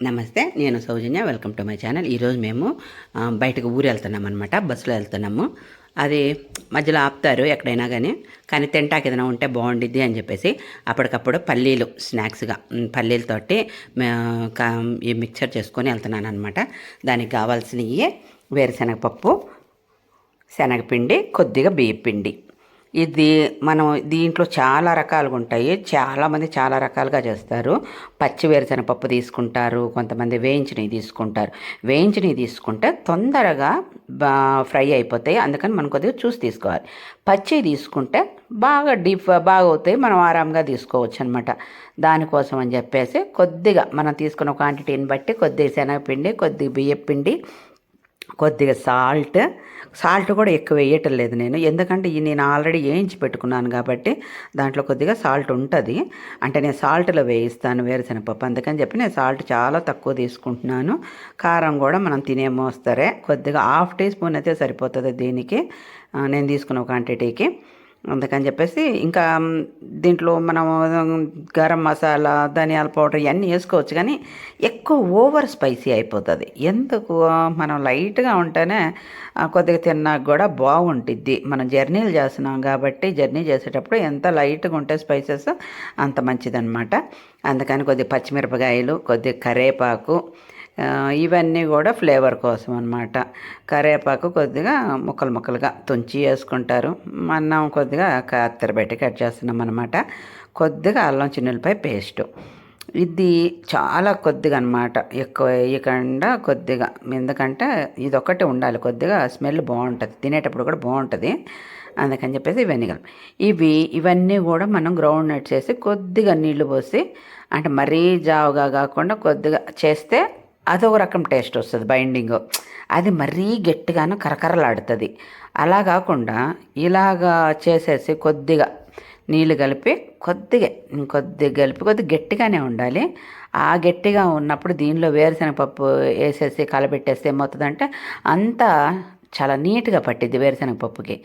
నమస్తే నేను Soujanya. Welcome to my channel ఈరోజు మేము బయటకు ఊరు వెళ్తున్నాం అనమాట బస్సులో వెళ్తున్నాము. అది మధ్యలో ఆపుతారు ఎక్కడైనా కానీ కానీ తింటాకి ఏదైనా ఉంటే బాగుండిద్ది అని చెప్పేసి అప్పటికప్పుడు పల్లీలు స్నాక్స్గా పల్లీలతోటి ఈ మిక్చర్ చేసుకొని వెళ్తున్నాను అనమాట దానికి కావాల్సినవి వేరుశనగపప్పు శనగపిండి కొద్దిగా బియ్యపిండి. ఇది మనం దీంట్లో చాలా రకాలుగా ఉంటాయి చాలామంది చాలా రకాలుగా చేస్తారు. పచ్చి వేరుశనగపప్పు తీసుకుంటారు కొంతమంది వేయించినవి తీసుకుంటారు. వేయించినవి తీసుకుంటే తొందరగా ఫ్రై అయిపోతాయి. అందుకని మనం కొద్దిగా చూసి తీసుకోవాలి. పచ్చి తీసుకుంటే బాగా డీప్ బాగా అవుతాయి మనం ఆరాంగా తీసుకోవచ్చు అనమాట దానికోసం అని చెప్పేసి కొద్దిగా మనం తీసుకున్న క్వాంటిటీని బట్టి కొద్దిగా శనగపిండి కొద్దిగా బియ్యపిండి కొద్దిగా సాల్ట్ సాల్ట్ కూడా ఎక్కువ వేయటం లేదు నేను. ఎందుకంటే ఈ నేను ఆల్రెడీ వేయించి పెట్టుకున్నాను కాబట్టి దాంట్లో కొద్దిగా సాల్ట్ ఉంటుంది. అంటే నేను సాల్ట్లో వేయిస్తాను వేరుశనగపప్పు. అందుకని చెప్పి నేను సాల్ట్ చాలా తక్కువ తీసుకుంటున్నాను. కారం కూడా మనం తినే మోస్తరే కొద్దిగా హాఫ్ టీ స్పూన్ అయితే సరిపోతుంది దీనికి. నేను తీసుకున్న క్వాంటిటీకి అందుకని చెప్పేసి ఇంకా దీంట్లో మనం గరం మసాలా ధనియాల పౌడర్ ఇవన్నీ వేసుకోవచ్చు. కానీ ఎక్కువ ఓవర్ స్పైసీ అయిపోతుంది. ఎందుకు? మనం లైట్గా ఉంటేనే కొద్దిగా తిన్నాక కూడా బాగుంటుంది మనం జర్నీలు చేస్తున్నాం కాబట్టి జర్నీ చేసేటప్పుడు ఎంత లైట్గా ఉంటే స్పైసెస్ అంత మంచిదన్నమాట. అందుకని కొద్దిగా పచ్చిమిరపకాయలు కొద్దిగా కరేపాకు ఇవన్నీ కూడా ఫ్లేవర్ కోసం అనమాట కరివేపాకు కొద్దిగా ముక్కలు ముక్కలుగా తుంచి వేసుకుంటారు. అన్నం కొద్దిగా కత్తెర పెట్టి కట్ చేస్తున్నాం అనమాట కొద్దిగా అల్లం చిన్నులపై పేస్ట్. ఇది చాలా కొద్దిగా అనమాట ఎక్కువ వేయకుండా కొద్దిగా. ఎందుకంటే ఇది ఒకటి ఉండాలి. కొద్దిగా స్మెల్ బాగుంటుంది. తినేటప్పుడు కూడా బాగుంటుంది. అందుకని చెప్పేసి ఇవన్నీ కలిపి ఇవి ఇవన్నీ కూడా మనం గ్రౌండ్ నట్ చేసి కొద్దిగా నీళ్ళు పోసి అంటే మరీ జావుగా కాకుండా కొద్దిగా చేస్తే అదొక రకం టేస్ట్ వస్తుంది బైండింగ్ అది మరీ గట్టిగాను కరకరలాడుతుంది. అలా కాకుండా ఇలాగా చేసేసి కొద్దిగా నీళ్ళు కలిపి కొద్దిగా కొద్దిగా కలిపి కొద్దిగా గట్టిగానే ఉండాలి. ఆ గట్టిగా ఉన్నప్పుడు దీనిలో వేరుశనగపప్పు వేసేసి కలబెట్టేస్తే ఏమవుతుందంటే అంతా చాలా నీట్గా పట్టిద్ది వేరుశనగపప్పుకి.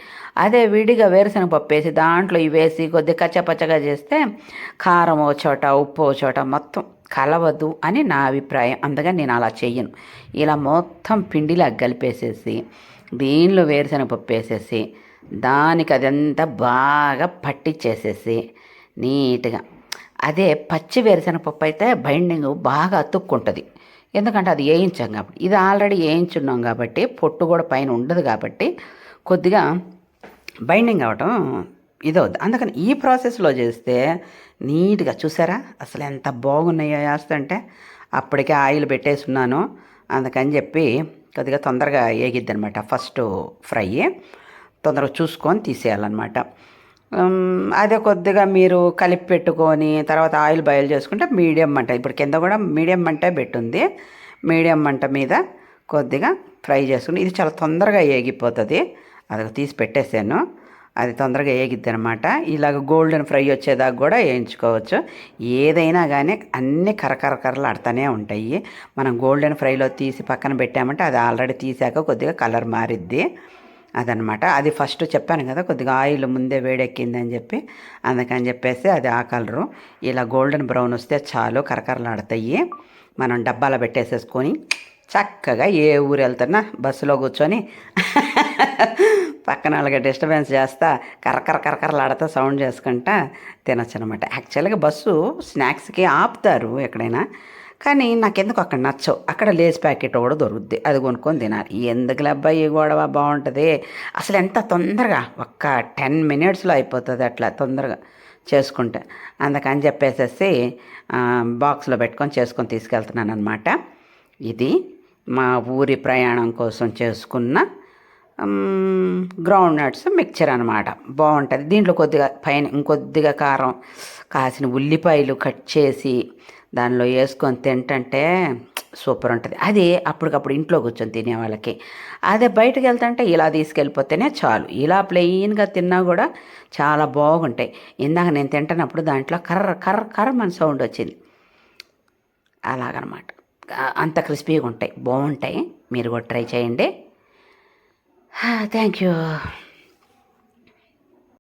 అదే విడిగా వేరుశనగపప్పు వేసి దాంట్లో ఇవి వేసి కొద్దిగా కచ్చపచ్చగా చేస్తే కారం ఓ చోట ఉప్పు ఓ చోట మొత్తం కలవదు అని నా అభిప్రాయం. అందుకని నేను అలా చెయ్యను. ఇలా మొత్తం పిండిలా కలిపేసేసి దీనిలో వేరుశనగపప్పు వేసేసి దానికి అదంతా బాగా పట్టించేసేసి నీట్గా. అదే పచ్చి వేరుశనగపప్పు అయితే బైండింగ్ బాగా అతుక్కుంటుంది. ఎందుకంటే అది వేయించాం కాబట్టి. ఇది ఆల్రెడీ వేయించున్నాం కాబట్టి పొట్టు కూడా పైన ఉండదు కాబట్టి కొద్దిగా బైండింగ్ అవటం ఇదవుద్ది. అందుకని ఈ ప్రాసెస్లో చేస్తే నీట్గా చూసారా? అసలు ఎంత బాగున్నాయో వేస్తుంటే అప్పటికే ఆయిల్ పెట్టేసున్నాను. అందుకని చెప్పి కొద్దిగా తొందరగా ఏగిద్ది అనమాట ఫస్ట్ ఫ్రై తొందరగా చూసుకొని తీసేయాలన్నమాట. అదే కొద్దిగా మీరు కలిపి పెట్టుకొని తర్వాత ఆయిల్ బాయిల్ చేసుకుంటే మీడియం మంట ఇప్పుడు కింద కూడా మీడియం మంటే పెట్టుంది. మీడియం మంట మీద కొద్దిగా ఫ్రై చేసుకుని ఇది చాలా తొందరగా ఏగిపోతుంది. అది తీసి పెట్టేసాను అది తొందరగా ఏగిద్ది అనమాట ఇలాగ గోల్డెన్ ఫ్రై వచ్చేదాకా కూడా వేయించుకోవచ్చు. ఏదైనా కానీ అన్నీ కరకర కరలాడుతూనే ఉంటాయి. మనం గోల్డెన్ ఫ్రైలో తీసి పక్కన పెట్టామంటే అది ఆల్రెడీ తీసాక కొద్దిగా కలర్ మారిద్ది. అదనమాట. అది ఫస్ట్ చెప్పాను కదా కొద్దిగా ఆయిల్ ముందే వేడెక్కిందని చెప్పి. అందుకని చెప్పేసి అది ఆ కలరు. ఇలా గోల్డెన్ బ్రౌన్ వస్తే చాలు కరకరలాడతాయి. మనం డబ్బాలో పెట్టేసేసుకొని చక్కగా ఏ ఊరు వెళ్తున్నా బస్సులో కూర్చొని పక్కన వాళ్ళకి డిస్టర్బెన్స్ చేస్తా కరకర కరకరలాడుతూ సౌండ్ చేసుకుంటా తినొచ్చు అనమాట యాక్చువల్గా బస్సు స్నాక్స్కి ఆపుతారు ఎక్కడైనా కానీ నాకెందుకు అక్కడ నచ్చవు. అక్కడ లేస్ ప్యాకెట్ కూడా దొరుకుద్ది అది కొనుక్కొని తినాలి. ఎందుకు అబ్బాయి గొడవ బాగుంటుంది? అసలు ఎంత తొందరగా ఒక్క టెన్ మినిట్స్లో అయిపోతుంది అట్లా తొందరగా చేసుకుంటే. అందుకని చెప్పేసేసి బాక్స్లో పెట్టుకొని చేసుకొని తీసుకెళ్తున్నాను అనమాట ఇది మా ఊరి ప్రయాణం కోసం చేసుకున్న గ్రౌండ్ నట్స్ మిక్చర్ అనమాట బాగుంటుంది. దీంట్లో కొద్దిగా పైన ఇంకొద్దిగా కారం కాసిన ఉల్లిపాయలు కట్ చేసి దానిలో వేసుకొని తింటుంటే సూపర్ ఉంటుంది. అది అప్పటికప్పుడు ఇంట్లో కూర్చొని తినే వాళ్ళకి. అదే బయటకు వెళ్తుంటే ఇలా తీసుకెళ్ళిపోతేనే చాలు. ఇలా ప్లెయిన్గా తిన్నా కూడా చాలా బాగుంటాయి. ఇందాక నేను తింటున్నప్పుడు దాంట్లో కర్ర కర్ర కర్ర మన సౌండ్ వచ్చింది. అలాగనమాట. అంత క్రిస్పీగా ఉంటాయి. బాగుంటాయి. మీరు కూడా ట్రై చేయండి. Ah, thank you.